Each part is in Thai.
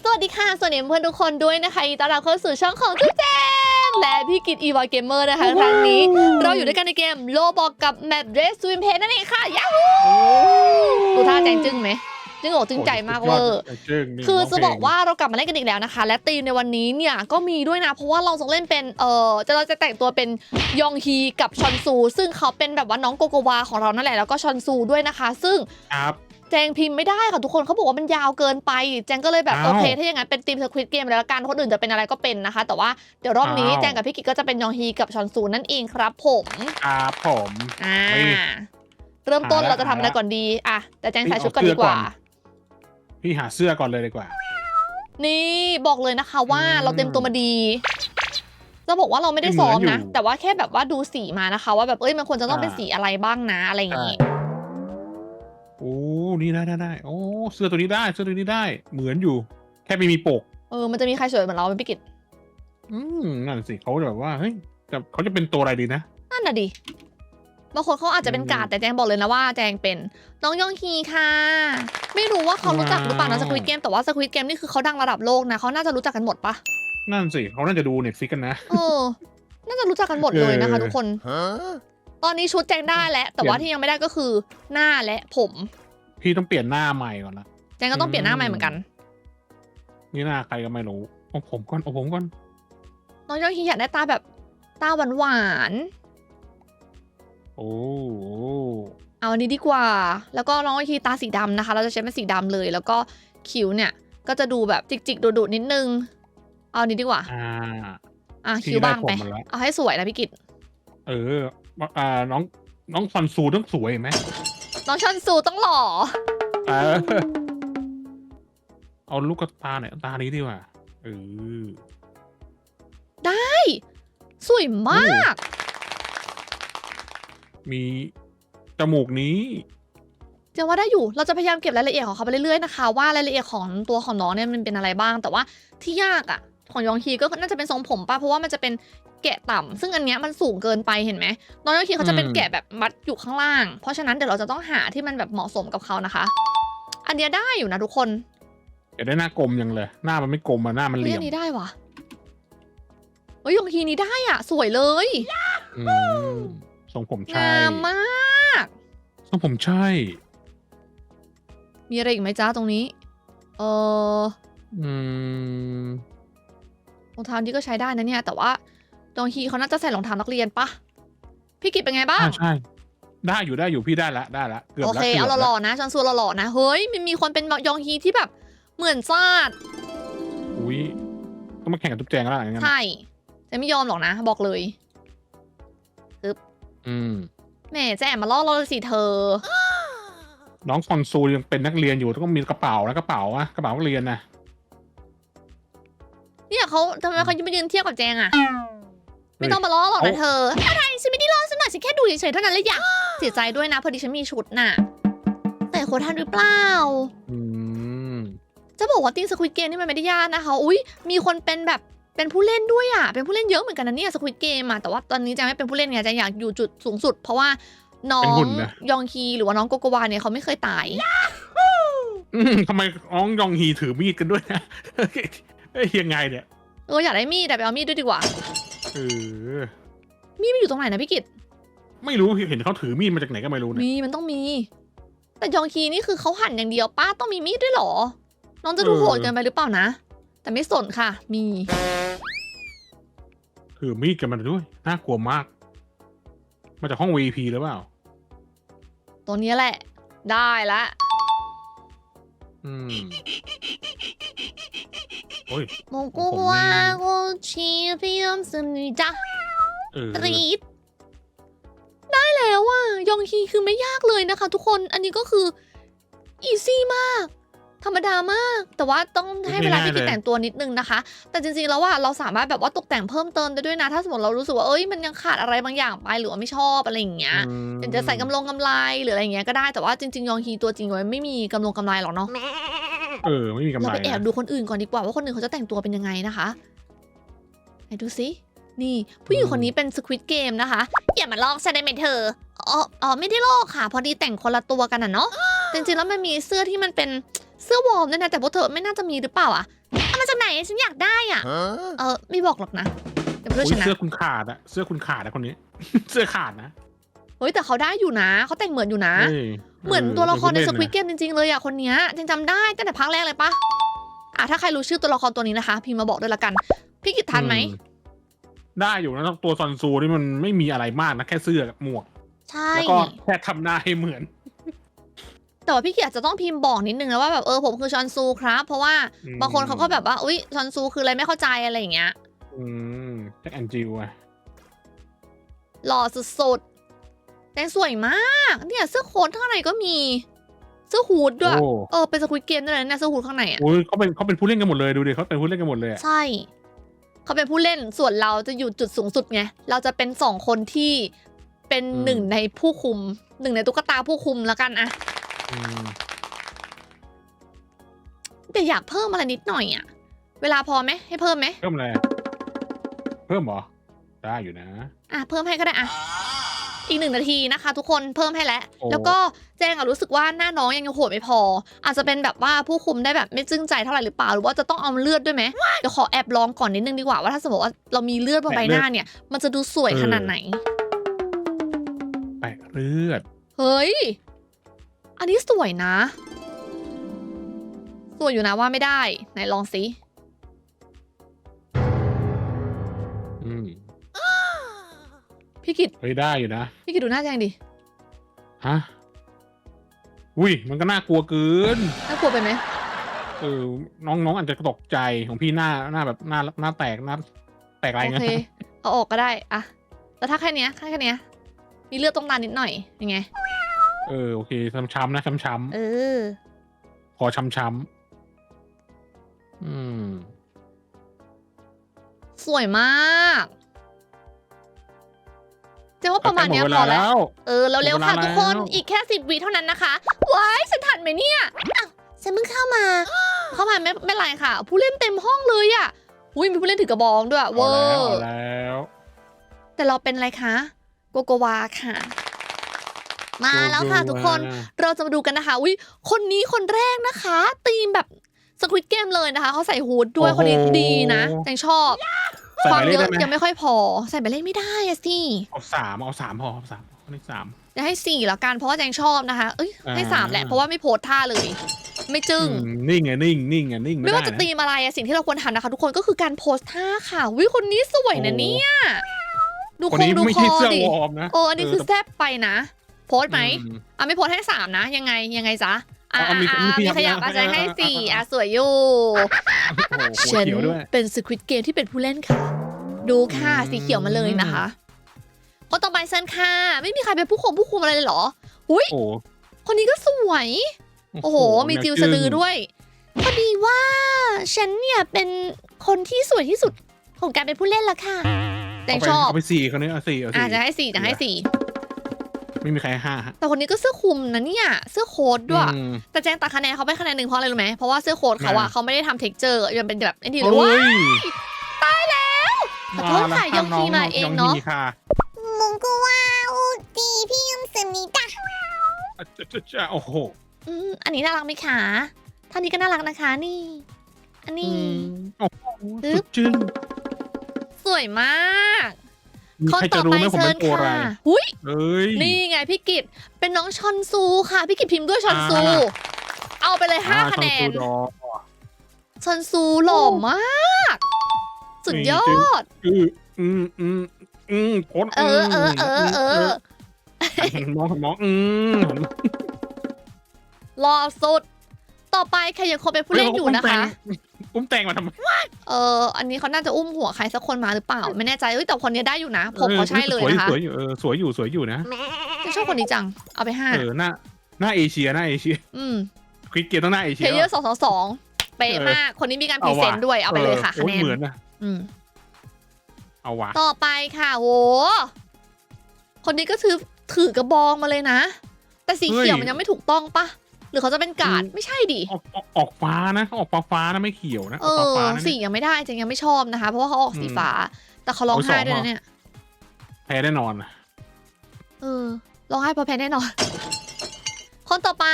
สวัสดีค่ะ สวัสดีเพื่อนทุกคนด้วยนะคะยินดีต้อนรับเข้าสู่ช่องของจุ๊บแจงและพี่กิตอีวอเกมเมอร์นะคะ ครั้งนี้เราอยู่ด้วยกันในเกมโลบอกกับแมปเรสซูมเพนนั่นเองค่ะยาฮูดูท่าแจงจึ้งไหมจึ้งอกจึ้งใจมากเวอร์จึ้งนี่คือร้งจะเพลงบอกว่าเรากลับมาเล่นกันอีกแล้วนะคะ และธีมในวันนี้เนี่ยก็มีด้วยนะ เพราะว่าเราจะเล่นเป็นเออจะเราจะแต่งตัวเป็นยองฮีกับชอนซู ซึ่งเขาเป็นแบบว่าน้องโกโกวาของเรานั่นแหละแล้วก็ชอนซูด้วยนะคะ ซึ่งครับ แจงพิมพ์ไม่ได้ค่ะทุกคนเขาบอกว่ามันยาวเกินไป แจงก็เลยแบบอ้าวโอเคถ้าอย่างนั้นเป็นทีมสควิตเกมแล้วละกันคนอื่นจะเป็นอะไรก็เป็นนะคะ แต่ว่าเดี๋ยวรอบนี้อ้าวแจงกับพี่กิจก็จะเป็นยองฮีกับชอนซูนั่นเองครับผมครับผมอ่าไม่เริ่มต้นหาละเราจะทำอะไรหาละก่อนดีอะแต่แจงเอ้ยใส่ชุดก่อนเอาเสื้ดีอกว่าก่อนพี่หาเสื้อก่อนเลยดีกว่า นี่บอกเลยนะคะว่าอืมเราเต็มตัวมาดีจะบอกว่าเราไม่ได้ซ้อมนะเหมือนอยู่แต่ว่าแค่แบบว่าดูสีมานะคะ ว่าแบบเอ้ยมันควรจะต้องเป็นอ่าสีอะไรบ้างนะอะไรอย่างงี้ โอ้นี่ได้ได้ได้โอ้เสื้อตัวนี้ได้เสื้อตัวนี้ได้ เหมือนอยู่ แค่ไม่มีปก เออมันจะมีใครสวยเหมือนเราเป็นพี่กิจอืมนั่นสิเขาจะแบบว่าเฮ้ยแต่เขาจะเป็นตัวอะไรดีนะ นั่นน่ะดิบางคนเขาอาจจะเป็นอืมกาดแต่แจงบอกเลยนะว่าแจงเป็นน้องยองฮีค่ะ ไม่รู้ว่าเขารู้จักหรือเปล่านะว้าวสควิตเกมแต่ว่าสควิตเกมนี่คือเขาดังระดับโลกนะเขาน่าจะรู้จักกันหมดปะนั่นสิเขาน่าจะดูเน็ตฟิกกันนะ เออ น่าจะรู้จักกันหมดเลยนะคะเออทุกคน ตอนนี้ชุดแจงได้แล้ว แต่ว่าเปลี่ยนที่ยังไม่ได้ก็คือหน้าและผม พี่ต้องเปลี่ยนหน้าใหม่ก่อนนะแจงก็ต้องเปลี่ยนหน้าใหม่เหมือนกัน นี่หน้าใครก็ไม่รู้เอาผมก่อนเอาผมก่อนน้องยองฮีอยากได้ตาแบบตาหวานหวานๆโอ้โหเอาอันนี้ดีกว่า แล้วก็น้องฮีตาสีดำนะคะ เราจะใช้เป็นสีดำเลย แล้วก็คิ้วเนี่ย ก็จะดูแบบจิกๆดุๆนิดนึง เอาอันนี้ดีกว่า อ่าอะพี่คิ้วบางไปได้ผมมาแล้วเอาให้สวยนะพี่กิตเออ อ่าน้องน้องซอนซูต้องสวยเห็นไหมน้องชอนซูต้องหล่อ เออเอาลูกตาเนี่ยตานี้ดีกว่าเออสวยมาก มีจมูกนี้เจะว่าได้อยู่ เราจะพยายามเก็บรายละเอียดของเขาไปเรื่อยๆนะคะ ว่ารายละเอียดของตัวของน้องเนี่ยมันเป็นอะไรบ้าง แต่ว่าที่ยากอะ่ะ ของยองฮีก็น่าจะเป็นทรงผมป่ะ เพราะว่ามันจะเป็น แกะต่ำซึ่งอันเนี้ยมันสูงเกินไปเห็นไหมน้องยองฮีเขาจะเป็นอืมแกะแบบมัดอยู่ข้างล่าง เพราะฉะนั้นเดี๋ยวเราจะต้องหาที่มันแบบเหมาะสมกับเขานะคะ อันเนี้ยได้อยู่นะทุกคนอยากได้หน้ากลมยังเลย หน้ามันไม่กลมอะหน้ามันเหเฮ้ยลี่ยอัมนนี้ได้วะเฮ้ยยองฮีนี้ได้อะ สวยเลยอืมทรงผมใช่งามมากทรงผมใช่ มีอะไรอีกไหมจ้าตรงนี้ เอออืมรองเท้านี้ก็ใช้ได้นะเนี่ย แต่ว่า ดองฮีเขาน่าจะใส่รองเท้านักเรียนปะพี่กิจเป็นไงบ้าง อ่าใช่ ได้อยู่ได้อยู่พี่ได้ละได้ละเกือบโอละเคกืบเอาละหล่อๆนะชันซัวหล่อๆนะ เฮ้ย มันมีคนเป็นยองฮีที่แบบเหมือนซาดอุ้ยต้องมาแข่งกับตุ๊กแจงแล้วอย่างนั้นใช่จะไม่ยอมหรอกนะ บอกเลย อืม แหม่จะแอบมาล่อเราเลยสิเธอ น้องซอนซูยังเป็นนักเรียนอยู่ต้องมีกระเป๋านะกระเป๋าอะกระเป๋านักเรียนนะเนี่ยเขาทำไมเขามายืนเทียบกับแจงอะ ไม่ต้องมาล้อหรอกนะเธอ อะไรฉันไม่ได้ล้อฉันหน่อยฉันแค่ดูเฉยๆเท่านั้นเลยอยากเสียใจด้วยนะพอดีฉันมีชุดน่ะ แต่โคทันหรือเปล่า อืมจะบอกว่าตีสควิตเกมนี่มันไม่ได้ยากนะคะ อุ้ยมีคนเป็นแบบเป็นผู้เล่นด้วยอะ เป็นผู้เล่นเยอะเหมือนกันนะเนี่ยสควิตเกมอะ แต่ว่าตอนนี้แจะไม่เป็นผู้เล่นไงแจะอยากอยู่จุดสูงสุด เพราะว่าน้อเป็นงหุ่นนะยองคีหรือว่าน้องโกโกวาเนี่ยเขาไม่เคยตายอืมทำไมน้องยองฮีถือมีดกันด้วยนะเอ้ยยังไงเนี่ย เอออยากได้มีดแต่ไปเอามีดด้วยดีกว่า เออมีดมันอยู่ตรงไหนนะพี่กิตไม่รู้เห็นเขาถือมีดมาจากไหนก็ไม่รู้เนี่ยมีมันต้องมี แต่ยองคีนี่คือเขาหั่นอย่างเดียวป้าต้องมีมีดด้วยเหรอ น้องจะดูโหดเกินไปหรือเปล่านะ แต่ไม่สนค่ะ มี ถือมีดกันมาด้วยน่ากลัวมาก มาจากห้อง VP หรือเปล่า ตัวเนี้ยแหละ ได้ละ อืมโอ้ยโมโกวาโกชีพิยมซึมนิจ้าเออกรีดได้แล้วอะยองฮีคือไม่ยากเลยนะคะ ทุกคนอันนี้ก็คืออีซี่มาก ธรรมดามาก แต่ว่าต้องให้เวลาพี่กิจแต่งตัวนิดนึงนะคะ แต่จริงๆแล้วว่าเราสามารถแบบว่าตกแต่งเพิ่มเติมได้ด้วยนะ ถ้าสมมติเรารู้สึกว่าเอ้ยมันยังขาดอะไรบางอย่างไปหรือว่าไม่ชอบอะไรอย่างเงี้ยอืมอยากจะใส่กำลงกำไรหรืออะไรอย่างเงี้ยก็ได้แต่ว่าจริงๆ ยองฮีตัวจริงไว้ไม่มีกำลงกำไรหรอกเนาะเออไม่มีกำเราไรไปแอบนะดูคนอื่นก่อนดีกว่าว่าคนอื่นเขาจะแต่งตัวเป็นยังไงนะคะไหนดูสินี่ผู้หญิงคนนี้เป็นสควิตเกมนะคะ อย่ามาลอกฉันได้ไหมเธออ๋ออ๋อไม่ได้ลอกค่ะ พอดีแต่งคนละตัวกันอะเนาะแต่จริงๆแล้วมันมีเสื้อที่มันเป็น เสื้อวอร์มด้วยนะ แต่พวกเธอไม่น่าจะมีหรือเปล่าอะเอามาจากไหนฉันอยากได้อะ เออไม่บอกหรอกนะเดี๋ยวเพื่อนโอ้ยฉันนะเสื้อคุณขาดอะเสื้อคุณขาดอะคนนี้ เสื้อขาดนะเฮ้ยแต่เขาได้อยู่นะเขาแต่งเหมือนอยู่นะฮ้ยเหมือนตัวละครในสป็ควิตเกมจริงๆเลยอะคนเนี้ยยังจำได้ตั้งแต่ภาคแรกเลยปะอะถ้าใครรู้ชื่อตัวละครตัวนี้นะคะ พิมพ์มาบอกด้วยละกัน พี่กิตทันไหมอืได้อยู่นะตัวซอนซูนี่มันไม่มีอะไรมากนะแค่เสื้อกับหมวกใช่แล้วก็แค่ทำหน้าให้เหมือน แต่ว่าพี่กิตอาจจะต้องพิมพ์บอกนิดนึงนะว่าแบบเออผมคือชอนซูครับ เพราะว่าอืม บางคนเขาก็แบบว่าอุ้ยชอนซูคืออะไรไม่เข้าใจอะไรอย่างเงี้ยอืมแจ็คแอนจิวอะหล่อสุดๆแต่งสวยมากเนี่ยเสื้อโค้ทข้างในก็มีเสื้อฮูดด้วยโอ้เออเป็นสควิตเกมด้วยนะเนี่ยเสื้อฮูดข้างในอะโอ้ยเขาเป็นเขาเป็นผู้เล่นกันหมดเลยดูดิเขาเป็นผู้เล่นกันหมดเลยอะใช่ เขาเป็นผู้เล่นส่วนเราจะอยู่จุดสูงสุดไง เราจะเป็นสองคนที่เป็นหนึ่งในผู้คุม หนึ่งในตุ๊กตาผู้คุมแล้วกันอะ อืมแต่อยากเพิ่มอะไรนิดหน่อยอะเวลาพอไหมให้เพิ่มไหมเพิ่มอะไรเพิ่มเหรอ ได้อยู่นะ อะเพิ่มให้ก็ได้อะอีกหนึ่งนาทีนะคะ ทุกคนเพิ่มให้แล้ว โอ้ แล้วก็แจงอะรู้สึกว่าหน้าน้องยังโหดไม่พอ อาจจะเป็นแบบว่าผู้คุมได้แบบไม่จึ้งใจเท่าไหร่หรือเปล่าหรือว่าจะต้องเอาเลือดด้วยไหมเดี๋ยวขอแอบลองก่อนนิดนึงดีกว่าว่าถ้าสมมติว่าเรามีเลือดบนใบหน้าเนี่ย มันจะดูสวยขนาดไหน แปะเลือด เฮ้ย อันนี้สวยนะ สวยอยู่นะว่าไม่ได้ ไหนลองสิอืมพี่กิตเฮ้ยได้อยู่นะพี่กิตดูหน้าแจงดิฮะอุ้ยมันก็น่ากลัวเกินน่ากลัวไปไหมเออน้องๆอาจจะตกใจของพี่หน้าหน้าแบบหน้าหน้าแตกหน้าแตกอะไรโอเงี้เคยเอาออกก็ได้อะแต่ถ้าแค่เนี้ยแค่แค่เนี้ยมีเลือดตรงตานิดหน่อยยังไง เออโอเคช้ำๆนะช้ำเออ ๆพอช้ำๆอืม สวยมากเจ๊ว่าประมาณเนี้ยหดพเวอลาแล้วแล้ว เออเร็วๆค่ะหมดเวลาทุกคนแล้วอีกแค่สิบวิเท่านั้นนะคะว้ายฉันทันไหมเนี่ยอ้าวฉันเพิ่งเข้ามา เข้ามาไม่ไม่เป็นไรค่ะ ผู้เล่นเต็มห้องเลยอะอุ้ยมีผู้เล่นถือกระบองด้วยเวเอาอแล้วร์เอาแล้วแต่เราเป็นอะไรคะโกโกวาค่ะ มาแล้วค่ะทุกคนเราจะมาดูกันนะคะอุ้ยคนนี้คนแรกนะคะตีมแบบสควิตเกมเลยนะคะเขาใส่ฮูดด้วยคนนี้ดีนะแจงชอบใส่ความหมายเลเยขอะได้ไหมยังไม่ค่อยพอ ใส่ไปเล่นไม่ได้อะสิเอาสามเอาสามพอเอาสามเอาเลขสามจะให้สี่แล้วกันเพราะว่าแจงชอบนะคะ เอ้ยให้อ่าสามแหละเพราะว่าไม่โพสท่าเลย ไม่จึ้งอืมนิ่งไงนิ่งนิ่งไงนิ่งไม่ไม่ได้ว่าจะนะตีมอะไรอะสิ่งที่เราควรทำนะคะ ทุกคนก็คือการโพสท่าค่ะวิคนนี้สวยนะเนี่ยดูคนคงนี้ดูไม่คใช่อเสื้อดิวอร์มนะโอ้อันนี้คือแซบไปนะโพสไหมอืมอะไม่โพสให้สามนะ ยังไงยังไงจ๊ะอะเอามีอะมีมีขยับขยับอาจจะอะให้อะสี่อะอะสวยอยู่โอ้โหหัวฉันเขียวด้วยเป็นสควิตเกมที่เป็นผู้เล่นค่ะ ดูค่ะอืมสีเขียวมาเลยนะคะคนต่อไปเซนค่ะ ไม่มีใครเป็นผู้คุมผู้คุมอะไรเลยเหรออุ้ยโอ้โหคนนี้ก็สวย โอ้โห มีจิวสะดือด้วยพอดีว่าฉันเนี่ยเป็นคนที่สวยที่สุดของการเป็นผู้เล่นละค่ะแจงเอาไปชอบเอาไปสี่คนนี้เอาสี่เอาอาสี่จจะให้สี่จะให้สี่ ไม่มีใครให้ห้าฮะ แต่คนนี้ก็เสื้อคลุมนะเนี่ย เสื้อโค้ทด้วย อืม แต่แจงตัดคะแนนเขาไปคะแนนหนึ่งเพราะอะไรรู้ไหมเพราะว่าเสื้อโค้ทเขาอะ อ่า เขาไม่ได้ทำเท็กเจอร์ยังเป็นแบบไอ้นี่เลย เฮ้ ว่าย ตายแล้ว ขอโทษค่ะยองฮีมาเองเนอะ ยฮีค่ะ 문구와 우띠 비움습니다. อ่ะจะจะจะโอ้โห อืมอันนี้น่ารักไหมคะท่านนี้ก็น่ารักนะคะนี่ อัน อื นี้ มโอ้โห ปึ๊ สุ บ ดจึ้ง สวยมาก มีคนใครต่จะอรู้ไปไหมผมเชิเป็ญนตัวอะไรค่ะหุยเอ้ย นี่ไงพี่กิตเป็นน้องชอนซูค่ะ พี่กิตพิมพ์ด้วยชอนซู อ่า เอาไปเลยห้าอ่คะแนนช่องซูดอชอนซูหล่อมาก สุดยอดอืมอืมอืมอืมโคตรเออเออเออเออหันมองหันมองอืมหันมองหล่อสุด ต่อไปใครยังคงเป็นผู้เล่นอยู่นะคะ อุ้มแตงมาทำไม เอออันนี้เขาน่าจะอุ้มหัวใครสักคนมาหรือเปล่า ไม่แน่ใจเอ้ยแต่คนนี้ได้อยู่นะ ผมเขาใช่เลยนะคะสวยอยู่เออสวยอยู่สวยอยู่นะฉันชอบคนนี้จัง เอาไปห้าเออหน้าหน้าเอเชียหน้าเอเชียอืมควิกเกียร์ต้องหน้าเอเพเชียลเยอร์สองสองสองเป๊ะมาก คนนี้มีการพรีเซนต์ด้วย เอาไปเลยค่ะออคะแนนโอ้เหมือนนะอืมเอาวะต่อไปค่ะโหคนนี้ก็ถือถือกระบองมาเลยนะ แต่สีเขียวมันยังไม่ถูกต้องปะ หรือเขาจะเป็นกาดไม่ใช่ดิออกออกออกฟ้านะออกฟ้าฟ้านะไม่เขียวนะเอออกฟ้าอฟ้านะสียังไม่ได้จริงยังไม่ชอบนะคะ เพราะว่าเขาออกสีฟ้า แต่เขาร้องไห้ด้วยนะเนี่ยแพ้แน่นอนเออร้องไห้เพราะแพ้แน่นอนคคนต่อไป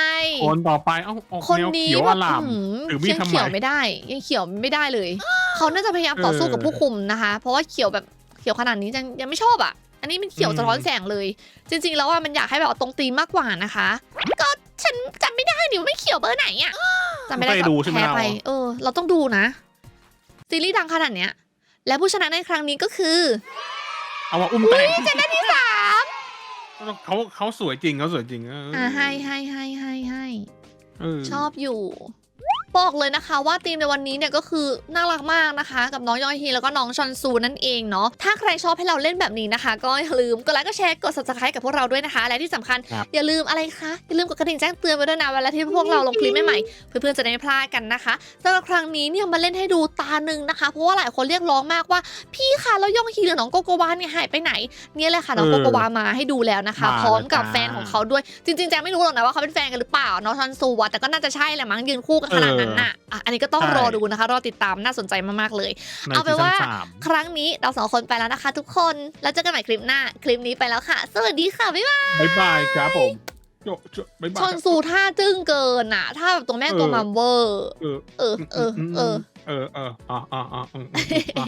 คนต่อไปเอ้าออกคนแนวนี้เขียวแบอบลามอื้อถือมีหืดยังทำไมเขียวไม่ได้ ยังเขียวไม่ได้เลย เขาน่าจะพยายามต่อสู้กับเออผู้คุมนะคะ เพราะว่าเขียวแบบเขียวขนาดนี้ยังยังไม่ชอบอะอันนี้มันเขียวอืมสะท้อนแสงเลย จริง ๆ แล้วว่ามันอยากให้แบบเอาตรงตีมมากกว่านะคะ ก็ฉันจำ ไม่ได้นี่ว่าไม่เขียวเบอร์ไหนอะจำไม่ได้ไม่ก็ดูใช่ไหมแพ้เราไปเออ เราต้องดูนะ ซีรีส์ดังขนาดเนี้ย และผู้ชนะในครั้งนี้ก็คือเอามาอุ้มแตงเจนได้ที่สามเขาเขาสวยจริงเขาสวยจริงเอออ่าให้ให้ให้ให้ให้เออชอบอยู่ บอกเลยนะคะว่าธีมในวันนี้เนี่ยก็คือน่ารักมากนะคะ กับน้องยอยฮีแล้วก็น้องชอนซูนั่นเองเนาะถ้าใครชอบให้เราเล่นแบบนี้นะคะ ก็อย่าลืมกดไลค์กดแชร์กด subscribe กับพวกเราด้วยนะคะและที่สำคัญครับอย่าลืมอะไรคะอย่าลืมกดกระดิ่งแจ้งเตือนไว้ด้วยนะเวลาที่พวกเราลงคลิปใหม่ๆเพื่อนๆจะได้ไม่พลาดกันนะคะสำหรับครั้งนี้เนี่ยมาเล่นให้ดูตาหนึ่งนะคะเพราะว่าหลายคนเรียกร้องมากว่า พี่คะแล้วยองฮีหรือน้องโกโกวาเนี่ยหายไปไหนเนี่ยเลยค่ะน้องเอโกอโกวามาให้ดูแล้วนะคะมาพร้อมกับแล้วจ้าแฟนของเขาด้วยจริงๆแจงไม่รู้หรอกนะว่าเขาเป็นแฟนกันหรือเปล่าน้องชอนซูอะแต่ก็น่าจะใช่แหละมั้งยืนคู่กันขนาดนั้นน่ะอะอันนี้ก็ต้องใช่รอดูนะคะ รอติดตามน่าสนใจมากๆเลยในเอาไปซีซั่นว่าสามครั้งนี้เราสองคนไปแล้วนะคะ ทุกคนแล้วเจอกันใหม่คลิปหน้าคลิปนี้ไปแล้วค่ะ สวัสดีค่ะบ๊ายบายบ๊ายบายครับผมโจโจบ๊ายบายชอนซูท่าจึ้งเกินอะท่าแบบตัวแม่ตัวมัมเวอร์ เออ เออ เออ เออ เออ เออ อ่าอ่าอ่าอืมอืมอะ